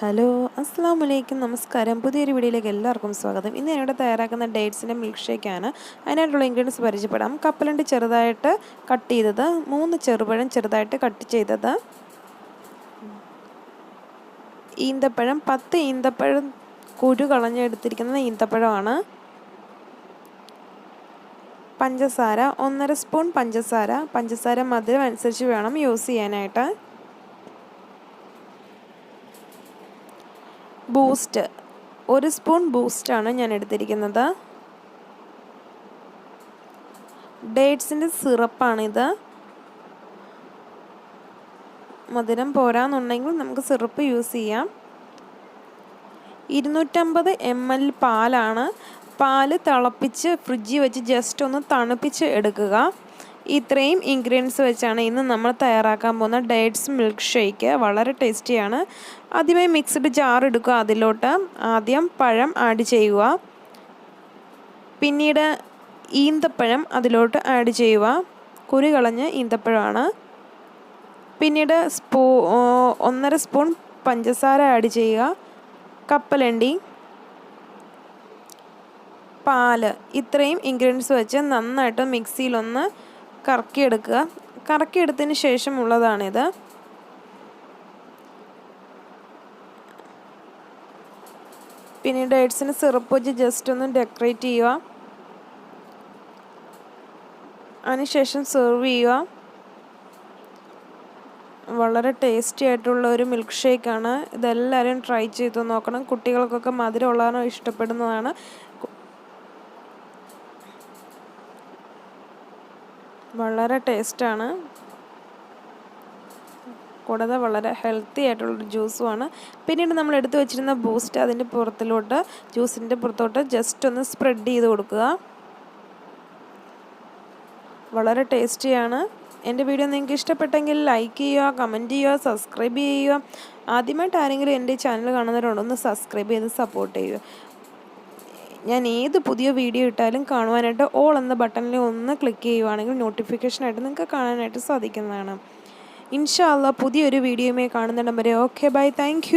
Hello അസ്സാം വലൈക്കും നമസ്കാരം. പുതിയൊരു വീഡിയോയിലേക്ക് എല്ലാവർക്കും സ്വാഗതം. ഇന്ന് ഞാനിവിടെ തയ്യാറാക്കുന്ന ഡേറ്റ്സിന്റെ മിൽക്ക് ഷേക്കാണ് അതിനായിട്ടുള്ള ഇൻഗ്രീഡിയൻസ് പരിചയപ്പെടാം. കപ്പലണ്ടി ചെറുതായിട്ട് കട്ട് ചെയ്തത് മൂന്ന് ചെറുപഴം ചെറുതായിട്ട് കട്ട് ചെയ്തത് ഈന്തപ്പഴം പത്ത് ഈന്തപ്പഴം കുരു കളഞ്ഞെടുത്തിരിക്കുന്ന ഈന്തപ്പഴമാണ്. പഞ്ചസാര ഒന്നര സ്പൂൺ പഞ്ചസാര. പഞ്ചസാര മധുരം അനുസരിച്ച് വേണം യൂസ് ചെയ്യാനായിട്ട്. ബൂസ്റ്റ് ഒരു സ്പൂൺ ബൂസ്റ്റാണ് ഞാൻ എടുത്തിരിക്കുന്നത്. ഡേറ്റ്സിന്റെ സിറപ്പാണിത്. മധുരം പോരാന്നുണ്ടെങ്കിൽ നമുക്ക് സിറപ്പ് യൂസ് ചെയ്യാം. ഇരുന്നൂറ്റമ്പത് എം എൽ പാലാണ്. പാൽ തിളപ്പിച്ച് ഫ്രിഡ്ജിൽ വെച്ച് ജസ്റ്റ് ഒന്ന് തണുപ്പിച്ച് എടുക്കുക. ഇത്രയും ഇൻഗ്രീഡിയൻസ് വെച്ചാണ് ഇന്ന് നമ്മൾ തയ്യാറാക്കാൻ പോകുന്ന ഡേറ്റ്സ് മിൽക്ക് ഷേക്ക് വളരെ ടേസ്റ്റിയാണ് ആദ്യമായി മിക്സ്ഡ് ജാർ എടുക്കുക അതിലോട്ട്. ആദ്യം പഴം ആഡ് ചെയ്യുക. പിന്നീട് ഈന്തപ്പഴം അതിലോട്ട് ആഡ് ചെയ്യുക. കുരു കളഞ്ഞ് ഈന്തപ്പഴമാണ്. പിന്നീട് സ്പൂ ഒന്നര സ്പൂൺ പഞ്ചസാര ആഡ് ചെയ്യുക. കപ്പലണ്ടി. പാൽ. ഇത്രയും ഇൻഗ്രീഡിയൻസ് വെച്ച് നന്നായിട്ട് മിക്സിയിലൊന്ന് കറക്കിയെടുക്കുക. കറക്കിയെടുത്തതിന് ശേഷമുള്ളതാണിത്. പിന്നെ ഡേറ്റ്സിന് സിറപ്പ് വെച്ച് ജസ്റ്റ് ഒന്ന് ഡെക്കറേറ്റ് ചെയ്യുക. അതിനുശേഷം സെർവ് ചെയ്യുക. വളരെ ടേസ്റ്റി ആയിട്ടുള്ള ഒരു മിൽക്ക് ഷേക്കാണ്. ഇതെല്ലാവരും ട്രൈ ചെയ്ത് നോക്കണം. കുട്ടികൾക്കൊക്കെ മധുരമുള്ളതാണ് ഇഷ്ടപ്പെടുന്നതാണ്. വളരെ ടേസ്റ്റാണ്. കൂടാതെ വളരെ ഹെൽത്തി ആയിട്ടുള്ളൊരു ജ്യൂസുമാണ്. പിന്നീട് നമ്മൾ എടുത്തു വെച്ചിരുന്ന ബൂസ്റ്റ് അതിന്റെ പുറത്തിലോട്ട് ജ്യൂസിന്റെ പുറത്തോട്ട് ജസ്റ്റ് ഒന്ന് സ്പ്രെഡ് ചെയ്ത് കൊടുക്കുക. വളരെ ടേസ്റ്റിയാണ്. എന്റെ വീഡിയോ നിങ്ങൾക്ക് ഇഷ്ടപ്പെട്ടെങ്കിൽ ലൈക്ക് ചെയ്യുക കമന്റ് ചെയ്യുക സബ്സ്ക്രൈബ് ചെയ്യുക. ആദ്യമായിട്ട് ആരെങ്കിലും എന്റെ ചാനൽ കാണുന്നവരുണ്ടോ ഒന്ന് സബ്സ്ക്രൈബ് ചെയ്ത് സപ്പോർട്ട് ചെയ്യുക. ഞാൻ ഏത് പുതിയ വീഡിയോ ഇട്ടാലും കാണുവാനായിട്ട് ഓൾ എന്ന ബട്ടണിൽ ഒന്ന് ക്ലിക്ക് ചെയ്യുവാണെങ്കിൽ നോട്ടിഫിക്കേഷനായിട്ട് നിങ്ങൾക്ക് കാണാനായിട്ട് സാധിക്കുന്നതാണ്. ഇൻഷാല്ല പുതിയൊരു വീഡിയോയുമായി കാണുന്നിടം വരെ. Okay bye thank